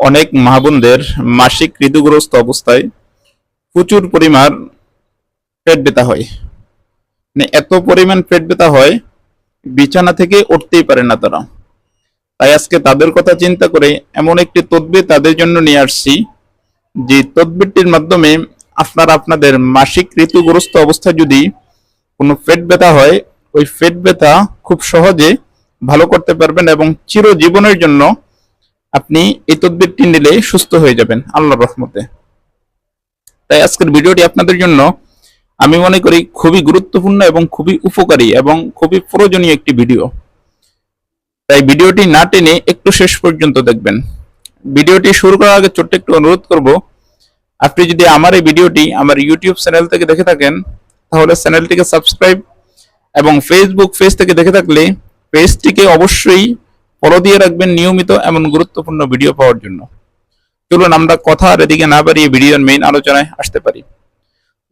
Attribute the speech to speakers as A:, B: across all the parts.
A: অনেক মাহবুনদের মাসিক ঋতুগ্রস্ত অবস্থায় প্রচুর পরিমাণ পেট ব্যথা হয়। মানে এত পরিমাণ পেট ব্যথা হয়, বিছানা থেকে উঠতেই পারে না তারা। তাই আজকে তাদের কথা চিন্তা করে এমন একটি তদবির তাদের জন্য নিয়ে আসছি, যে তদবিরটির মাধ্যমে আপনারা আপনাদের মাসিক ঋতুগ্রস্ত অবস্থায় যদি কোনো পেট ব্যথা হয়, ওই পেট ব্যথা খুব সহজে ভালো করতে পারবেন এবং চিরজীবনের জন্য আপনি এই তদবিরটি নিলে সুস্থ হয়ে যাবেন, আল্লাহর রহমতে। তাই আজকের ভিডিওটি আপনাদের জন্য আমি মনে করি খুবই গুরুত্বপূর্ণ এবং খুবই উপকারী এবং খুবই প্রয়োজনীয় একটি ভিডিও। তাই ভিডিওটি না টেনে একটু শেষ পর্যন্ত দেখবেন। ভিডিওটি শুরু করার আগে ছোট্ট একটু অনুরোধ করব, আপনি যদি আমার এই ভিডিওটি আমার ইউটিউব চ্যানেল থেকে দেখে থাকেন, তাহলে চ্যানেলটিকে সাবস্ক্রাইব এবং ফেসবুক পেজ থেকে দেখে থাকলে পেজটিকে অবশ্যই ফলো দিয়ে রাখবেন নিয়মিত এমন গুরুত্বপূর্ণ ভিডিও পাওয়ার জন্য। চলুন আমরা কথা আর এদিকে না বাড়িয়ে ভিডিওর মেইন আলোচনায় আসতে পারি।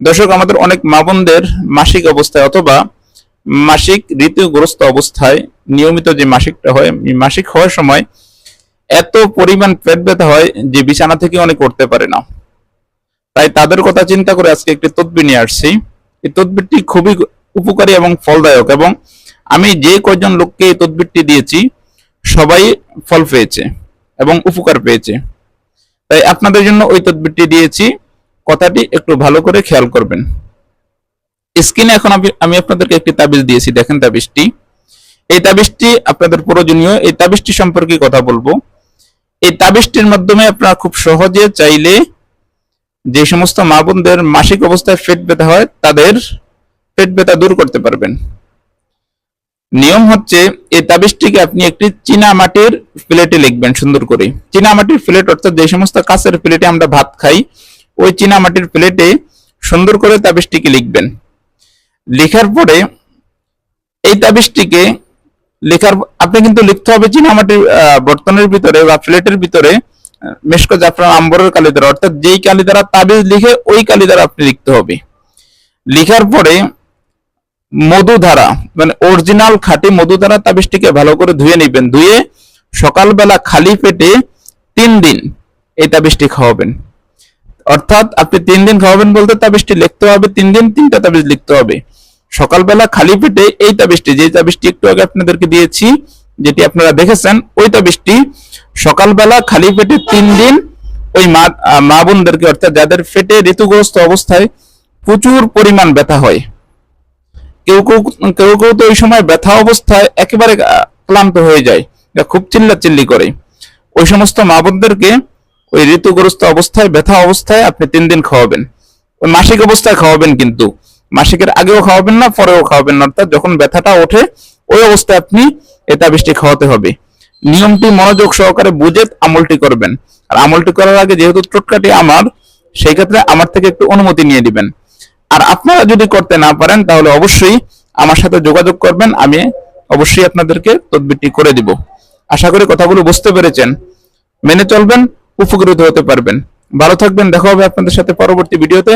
A: দর্শক, আমাদের অনেক মা বোনদের মাসিক অবস্থায় অথবা মাসিক ঋতুগ্রস্ত অবস্থায় নিয়মিত যে মাসিকটা হয় মাসিক হওয়ার সময় এত পরিমাণ পেট ব্যথা হয় যে বিছানা থেকে অনেক করতে পারে না। তাই তাদের কথা চিন্তা করে আজকে একটি তদবির নিয়ে আসছি। এই তদবিরটি খুবই উপকারী এবং ফলদায়ক এবং আমি যে কয়জন লোককে এই তদবিরটি দিয়েছি সবাই ফল পেয়েছে এবং উপকার পেয়েছে। তাই আপনাদের জন্য ওই তদবিরটি দিয়েছি। কথাটি একটু ভালো করে খেয়াল করবেন। স্ক্রিনে এখন আমি- আপনাদেরকে একটি তাবিজ দিয়েছি। দেখেন তাবিজটি। এই তাবিজটি আপনাদের প্রয়োজনীয়। এই তাবিজটি সম্পর্কে কথা বলব। এই তাবিজটির মাধ্যমে আপনারা খুব সহজে চাইলে যে সমস্ত মা বোনদের মাসিক অবস্থায় পেট ব্যথা হয়, তাদের পেট ব্যথা দূর করতে পারবেন। নিয়ম হচ্ছে এই তাবিজটিকে আপনি একটি চীনা মাটির প্লেটে লিখবেন সুন্দর করে। চীনা মাটির প্লেট অর্থাৎ যে সমস্ত কাঁচের প্লেটে আমরা ভাত খাই, ওই চীনা মাটির প্লেটে সুন্দর করে তাবিজটিকে লিখবেন। লেখার পরে এই তাবিজটিকে লেখার আপনি কিন্তু লিখতে হবে চীনা মাটির বর্তনের ভিতরে বা প্লেটের ভিতরে মেশকো জাফরান আম্বরের কালি দ্বারা অর্থাৎ যেই কালি দ্বারা তাবিজ লিখে ওই কালি দ্বারা আপনি লিখতে হবে। লিখার পরে মধু ধারা মানে অরিজিনাল খাঁটি মধু ধারা তাবিজটিকে ভালো করে ধুয়ে নেবেন। ধুয়ে সকালবেলা খালি পেটে তিন দিন এই তাবিজটি খাওয়াবেন। অর্থাৎ আপনি তিন দিন খাওয়াবেন বলতে তাবিজটি লিখতে হবে, তিন দিন তিনটা তাবিজ লিখতে হবে। সকালবেলা খালি পেটে এই তাবিজটি, যে তাবিজটি একটু আগে আপনাদেরকে দিয়েছি, যেটি আপনারা দেখেছেন, ওই তাবিজটি সকালবেলা খালি পেটে তিন দিন ওই মা মা বোনদেরকে, অর্থাৎ যাদের পেটে ঋতুগ্রস্ত অবস্থায় প্রচুর পরিমাণ ব্যথা হয় কেউ কেউ কেউ কেউ তো ওই সময় ব্যথা অবস্থায় একেবারে ক্লান্ত হয়ে যায়। এটা খুব চিল্লাচিল্লি করে। ওই সমস্ত মা বোনদেরকে ওই ঋতুগ্রস্ত অবস্থায়, ব্যথা অবস্থায় আপনি তিন দিন খাওয়াবেন। ওই মাসিক অবস্থায় খাওয়াবেন কিন্তু। মাসিকের আগেও খাওয়াবেন না, পরেও খাওয়াবেন না। অর্থাৎ যখন ব্যথাটা ওঠে, ওই অবস্থায় আপনি এটা বৃষ্টি খাওয়াতে হবে। নিয়মটি মনোযোগ সহকারে বুঝে আমলটি করবেন। আর আমলটি করার আগে যেহেতু টোটকাটি আমার, সেই ক্ষেত্রে আমার থেকে একটু অনুমতি নিয়ে দিবেন। আর আপনারা যদি করতে না পারেন, তাহলে অবশ্যই আমার সাথে যোগাযোগ করবেন, আমি অবশ্যই আপনাদেরকে তদবিরটি করে দিব। আশা করি কথাগুলো বুঝতে পেরেছেন। মেনে চলবেন, উপকৃত হতে পারবেন। ভালো থাকবেন, দেখা হবে আপনাদের সাথে পরবর্তী ভিডিওতে।